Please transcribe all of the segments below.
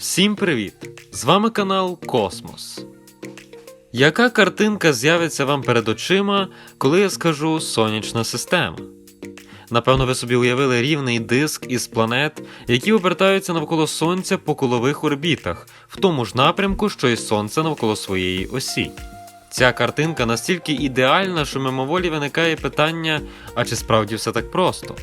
Всім привіт! З вами канал Космос. Яка картинка з'явиться вам перед очима, коли я скажу сонячна система? Напевно, ви собі уявили рівний диск із планет, які обертаються навколо Сонця по колових орбітах, в тому ж напрямку, що й Сонце навколо своєї осі. Ця картинка настільки ідеальна, що мимоволі виникає питання: а чи справді все так просто?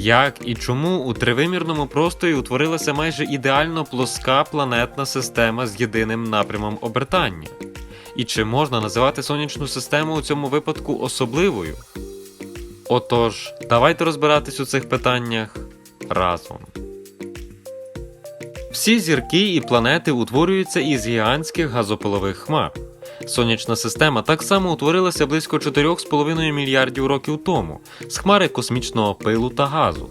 Як і чому у тривимірному просторі утворилася майже ідеально плоска планетна система з єдиним напрямом обертання? І чи можна називати сонячну систему у цьому випадку особливою? Отож, давайте розбиратись у цих питаннях разом. Всі зірки і планети утворюються із гігантських газопилових хмар. Сонячна система так само утворилася близько 4,5 мільярдів років тому з хмари космічного пилу та газу.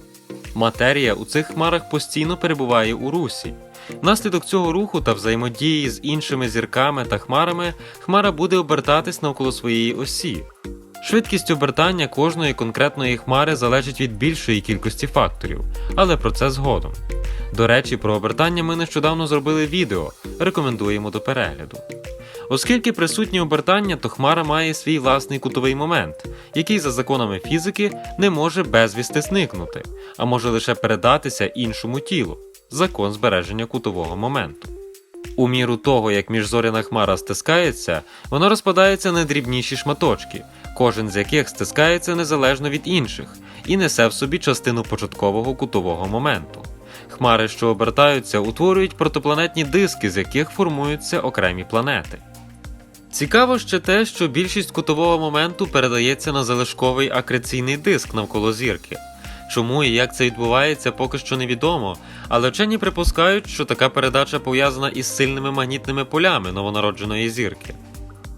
Матерія у цих хмарах постійно перебуває у русі. Внаслідок цього руху та взаємодії з іншими зірками та хмарами хмара буде обертатись навколо своєї осі. Швидкість обертання кожної конкретної хмари залежить від більшої кількості факторів, але про це згодом. До речі, про обертання ми нещодавно зробили відео, рекомендуємо до перегляду. Оскільки присутнє обертання, то хмара має свій власний кутовий момент, який за законами фізики не може безвісти зникнути, а може лише передатися іншому тілу закон збереження кутового моменту. У міру того, як міжзоряна хмара стискається, вона розпадається на дрібніші шматочки, кожен з яких стискається незалежно від інших і несе в собі частину початкового кутового моменту. Хмари, що обертаються, утворюють протопланетні диски, з яких формуються окремі планети. Цікаво ще те, що більшість кутового моменту передається на залишковий акреційний диск навколо зірки. Чому і як це відбувається, поки що невідомо, але вчені припускають, що така передача пов'язана із сильними магнітними полями новонародженої зірки.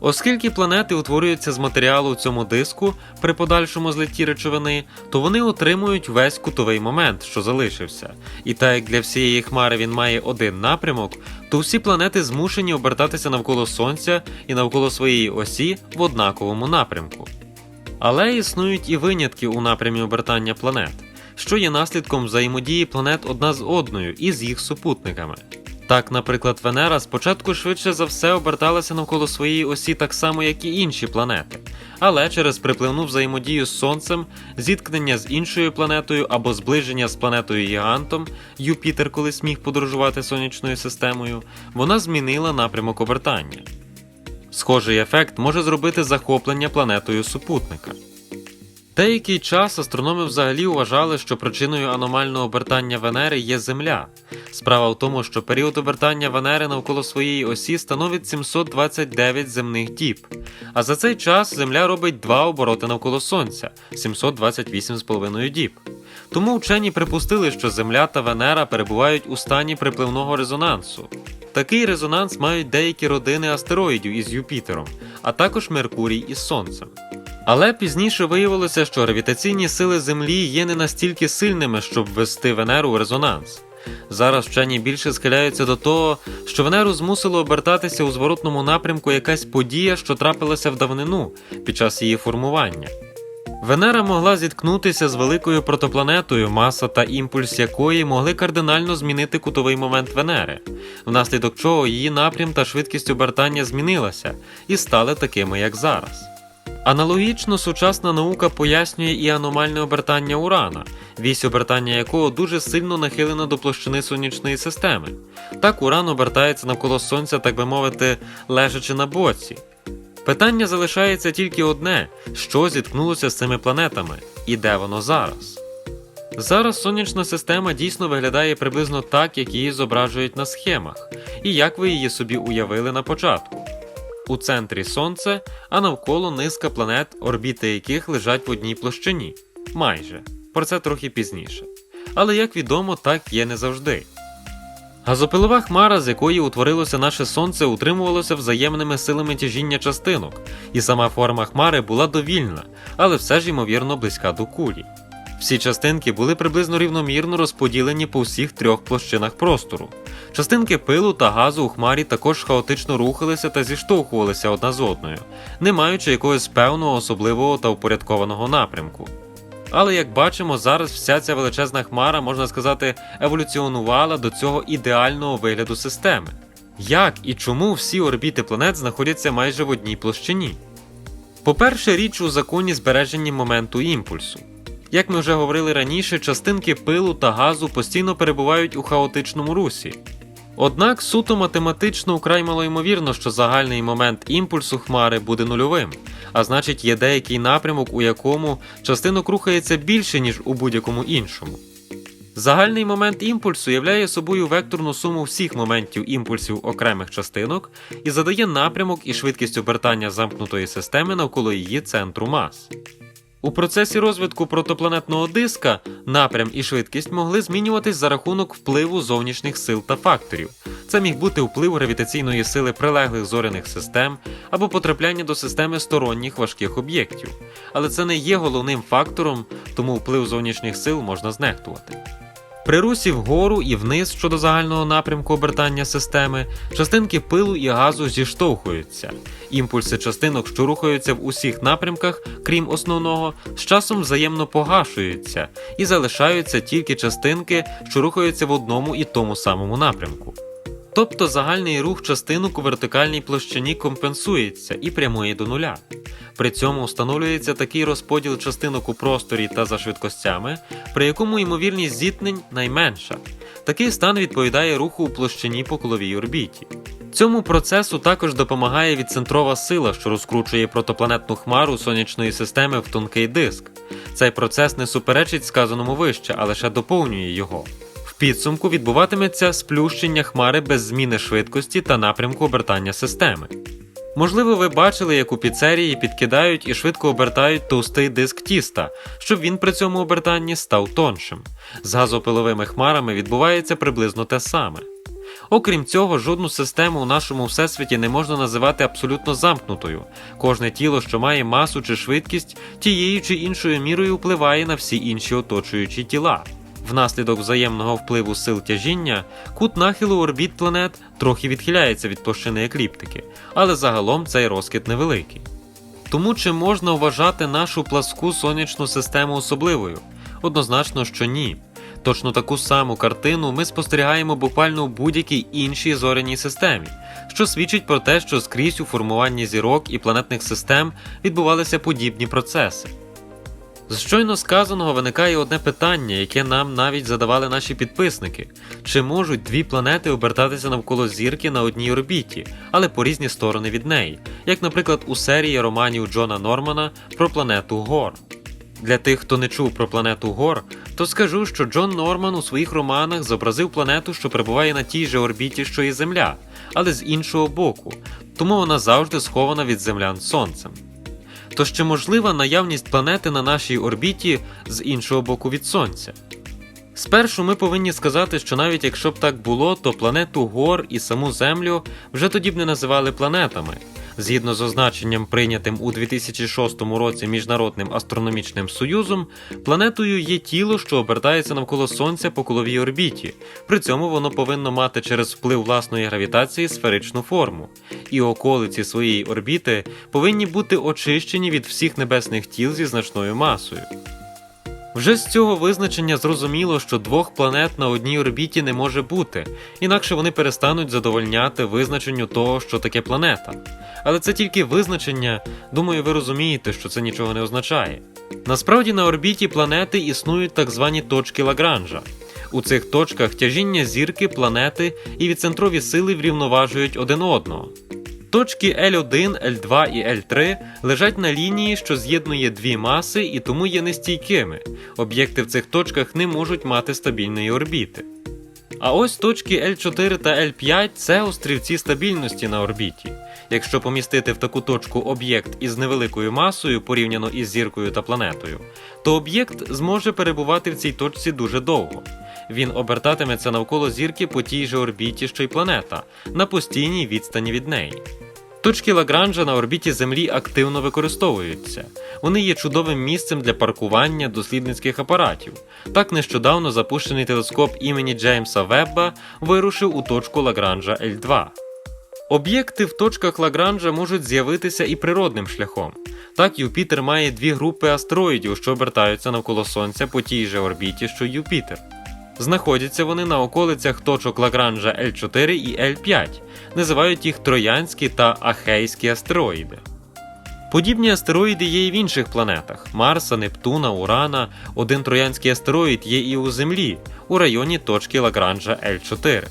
Оскільки планети утворюються з матеріалу у цьому диску при подальшому злетті речовини, то вони отримують весь кутовий момент, що залишився. І так як для всієї хмари він має один напрямок, то всі планети змушені обертатися навколо Сонця і навколо своєї осі в однаковому напрямку. Але існують і винятки у напрямі обертання планет, що є наслідком взаємодії планет одна з одною і з їх супутниками. Так, наприклад, Венера спочатку швидше за все оберталася навколо своєї осі так само, як і інші планети, але через припливну взаємодію з Сонцем, зіткнення з іншою планетою або зближення з планетою Гігантом, Юпітер колись міг подорожувати сонячною системою, вона змінила напрямок обертання. Схожий ефект може зробити захоплення планетою супутника. Деякий час астрономи взагалі вважали, що причиною аномального обертання Венери є Земля. Справа в тому, що період обертання Венери навколо своєї осі становить 729 земних діб, а за цей час Земля робить два обороти навколо Сонця 728,5 діб. Тому вчені припустили, що Земля та Венера перебувають у стані припливного резонансу. Такий резонанс мають деякі родини астероїдів із Юпітером, а також Меркурій із Сонцем. Але пізніше виявилося, що гравітаційні сили Землі є не настільки сильними, щоб ввести Венеру у резонанс. Зараз вчені більше схиляються до того, що Венеру змусило обертатися у зворотному напрямку якась подія, що трапилася в давнину під час її формування. Венера могла зіткнутися з великою протопланетою, маса та імпульс якої могли кардинально змінити кутовий момент Венери, внаслідок чого її напрям та швидкість обертання змінилася і стали такими, як зараз. Аналогічно сучасна наука пояснює і аномальне обертання Урана, вісь обертання якого дуже сильно нахилена до площини сонячної системи. Так Уран обертається навколо Сонця, так би мовити, лежачи на боці. Питання залишається тільки одне: що зіткнулося з цими планетами і де воно зараз. Зараз сонячна система дійсно виглядає приблизно так, як її зображують на схемах, і як ви її собі уявили на початку. У центрі Сонце, а навколо низка планет, орбіти яких лежать в одній площині. Майже. Про це трохи пізніше. Але як відомо, так є не завжди. Газопилова хмара, з якої утворилося наше сонце, утримувалося взаємними силами тяжіння частинок, і сама форма хмари була довільна, але все ж ймовірно близька до кулі. Всі частинки були приблизно рівномірно розподілені по всіх трьох площинах простору. Частинки пилу та газу у хмарі також хаотично рухалися та зіштовхувалися одна з одною, не маючи якогось певного особливого та упорядкованого напрямку. Але як бачимо, зараз вся ця величезна хмара, можна сказати, еволюціонувала до цього ідеального вигляду системи. Як і чому всі орбіти планет знаходяться майже в одній площині? По-перше, річ у законі збереження моменту імпульсу. Як ми вже говорили раніше, частинки пилу та газу постійно перебувають у хаотичному русі. Однак суто математично вкрай малоймовірно, що загальний момент імпульсу хмари буде нульовим, а значить є деякий напрямок, у якому частинок рухається більше, ніж у будь-якому іншому. Загальний момент імпульсу являє собою векторну суму всіх моментів імпульсів окремих частинок і задає напрямок і швидкість обертання замкнутої системи навколо її центру мас. У процесі розвитку протопланетного диска напрям і швидкість могли змінюватись за рахунок впливу зовнішніх сил та факторів. Це міг бути вплив гравітаційної сили прилеглих зоряних систем або потрапляння до системи сторонніх важких об'єктів. Але це не є головним фактором, тому вплив зовнішніх сил можна знехтувати. При русі вгору і вниз щодо загального напрямку обертання системи, частинки пилу і газу зіштовхуються. Імпульси частинок, що рухаються в усіх напрямках, крім основного, з часом взаємно погашуються і залишаються тільки частинки, що рухаються в одному і тому самому напрямку. Тобто загальний рух частинок у вертикальній площині компенсується і прямує до нуля. При цьому встановлюється такий розподіл частинок у просторі та за швидкостями, при якому ймовірність зіткнень найменша. Такий стан відповідає руху у площині по коловій орбіті. Цьому процесу також допомагає відцентрова сила, що розкручує протопланетну хмару сонячної системи в тонкий диск. Цей процес не суперечить сказаному вище, а лише доповнює його. Підсумку відбуватиметься сплющення хмари без зміни швидкості та напрямку обертання системи. Можливо, ви бачили, як у піцерії підкидають і швидко обертають товстий диск тіста, щоб він при цьому обертанні став тоншим. З газопиловими хмарами відбувається приблизно те саме. Окрім цього, жодну систему у нашому всесвіті не можна називати абсолютно замкнутою. Кожне тіло, що має масу чи швидкість, тією чи іншою мірою впливає на всі інші оточуючі тіла. Внаслідок взаємного впливу сил тяжіння, кут нахилу орбіт планет трохи відхиляється від площини екліптики, але загалом цей розкид невеликий. Тому чи можна вважати нашу пласку сонячну систему особливою? Однозначно, що ні. Точно таку саму картину ми спостерігаємо буквально в будь-якій іншій зоряній системі, що свідчить про те, що скрізь у формуванні зірок і планетних систем відбувалися подібні процеси. З щойно сказаного виникає одне питання, яке нам навіть задавали наші підписники: чи можуть дві планети обертатися навколо зірки на одній орбіті, але по різні сторони від неї, як, наприклад, у серії романів Джона Нормана про планету Гор. Для тих, хто не чув про планету Гор, то скажу, що Джон Норман у своїх романах зобразив планету, що перебуває на тій же орбіті, що і Земля, але з іншого боку, тому вона завжди схована від землян сонцем. Тож чи можлива наявність планети на нашій орбіті з іншого боку від Сонця? Спершу ми повинні сказати, що навіть якщо б так було, то планету Гор і саму Землю вже тоді б не називали планетами. Згідно з означенням, прийнятим у 2006 році Міжнародним астрономічним союзом, планетою є тіло, що обертається навколо Сонця по коловій орбіті. При цьому воно повинно мати через вплив власної гравітації сферичну форму, і околиці своєї орбіти повинні бути очищені від всіх небесних тіл зі значною масою. Вже з цього визначення зрозуміло, що двох планет на одній орбіті не може бути, інакше вони перестануть задовольняти визначенню того, що таке планета. Але це тільки визначення, думаю, ви розумієте, що це нічого не означає. Насправді на орбіті планети існують так звані точки Лагранжа. У цих точках тяжіння зірки, планети і відцентрові сили врівноважують один одного. Точки L1, L2 і L3 лежать на лінії, що з'єднує дві маси і тому є нестійкими. Об'єкти в цих точках не можуть мати стабільної орбіти. А ось точки L4 та L5 це острівці стабільності на орбіті. Якщо помістити в таку точку об'єкт із невеликою масою порівняно із зіркою та планетою, то об'єкт зможе перебувати в цій точці дуже довго. Він обертатиметься навколо зірки по тій же орбіті, що й планета, на постійній відстані від неї. Точки Лагранжа на орбіті Землі активно використовуються. Вони є чудовим місцем для паркування дослідницьких апаратів. Так нещодавно запущений телескоп імені Джеймса Вебба вирушив у точку Лагранжа L2. Об'єкти в точках Лагранжа можуть з'явитися і природним шляхом. Так, Юпітер має дві групи астероїдів, що обертаються навколо Сонця по тій же орбіті, що Юпітер. Знаходяться вони на околицях точок Лагранжа L4 і L5, називають їх троянські та ахейські астероїди. Подібні астероїди є і в інших планетах Марса, Нептуна, Урана. Один троянський астероїд є і у Землі, у районі точки Лагранжа L4.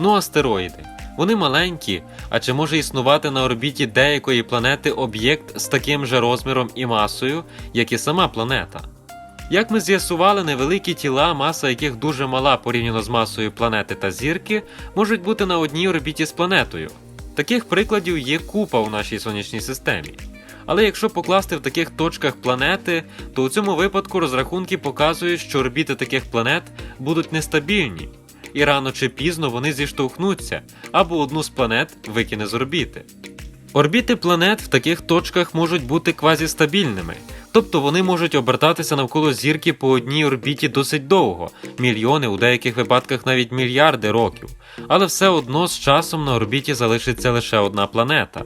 Ну, астероїди. Вони маленькі, а чи може існувати на орбіті деякої планети об'єкт з таким же розміром і масою, як і сама планета? Як ми з'ясували, невеликі тіла, маса яких дуже мала порівняно з масою планети та зірки, можуть бути на одній орбіті з планетою. Таких прикладів є купа у нашій сонячній системі. Але якщо покласти в таких точках планети, то у цьому випадку розрахунки показують, що орбіти таких планет будуть нестабільні, і рано чи пізно вони зіштовхнуться або одну з планет викине з орбіти. Орбіти планет в таких точках можуть бути квазістабільними, тобто вони можуть обертатися навколо зірки по одній орбіті досить довго, мільйони, у деяких випадках навіть мільярди років, але все одно з часом на орбіті залишиться лише одна планета.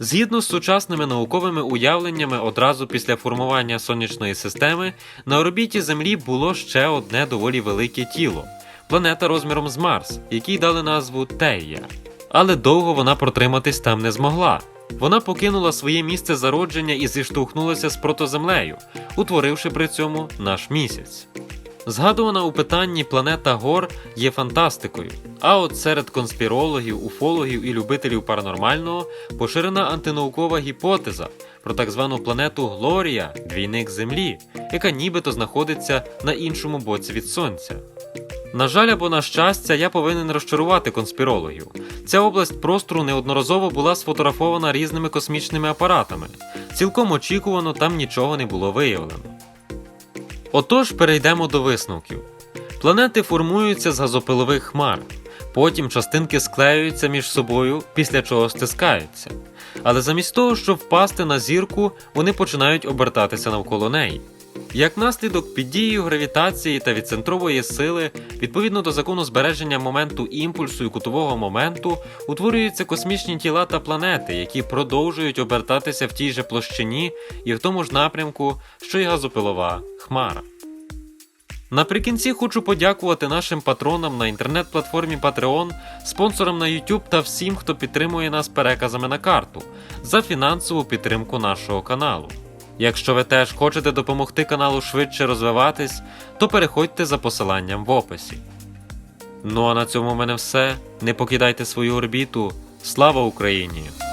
Згідно з сучасними науковими уявленнями, одразу після формування сонячної системи на орбіті Землі було ще одне доволі велике тіло планета розміром з Марс, якій дали назву Тея. Але довго вона протриматись там не змогла. Вона покинула своє місце зародження і зіштовхнулася з протоземлею, утворивши при цьому наш місяць. Згадувана у питанні планета Гор є фантастикою. А от серед конспірологів, уфологів і любителів паранормального поширена антинаукова гіпотеза про так звану планету Глорія, двійник Землі, яка нібито знаходиться на іншому боці від Сонця. На жаль, або на щастя, я повинен розчарувати конспірологів. Ця область простору неодноразово була сфотографована різними космічними апаратами. Цілком очікувано там нічого не було виявлено. Отож, перейдемо до висновків. Планети формуються з газопилових хмар, потім частинки склеюються між собою, після чого стискаються. Але замість того, щоб впасти на зірку, вони починають обертатися навколо неї. Як наслідок під дією гравітації та відцентрової сили, відповідно до закону збереження моменту імпульсу і кутового моменту, утворюються космічні тіла та планети, які продовжують обертатися в тій же площині і в тому ж напрямку, що й газопилова хмара. Наприкінці хочу подякувати нашим патронам на інтернет-платформі Patreon, спонсорам на YouTube та всім, хто підтримує нас переказами на карту за фінансову підтримку нашого каналу. Якщо ви теж хочете допомогти каналу швидше розвиватись, то переходьте за посиланням в описі. Ну а на цьому в мене все. Не покидайте свою орбіту. Слава Україні!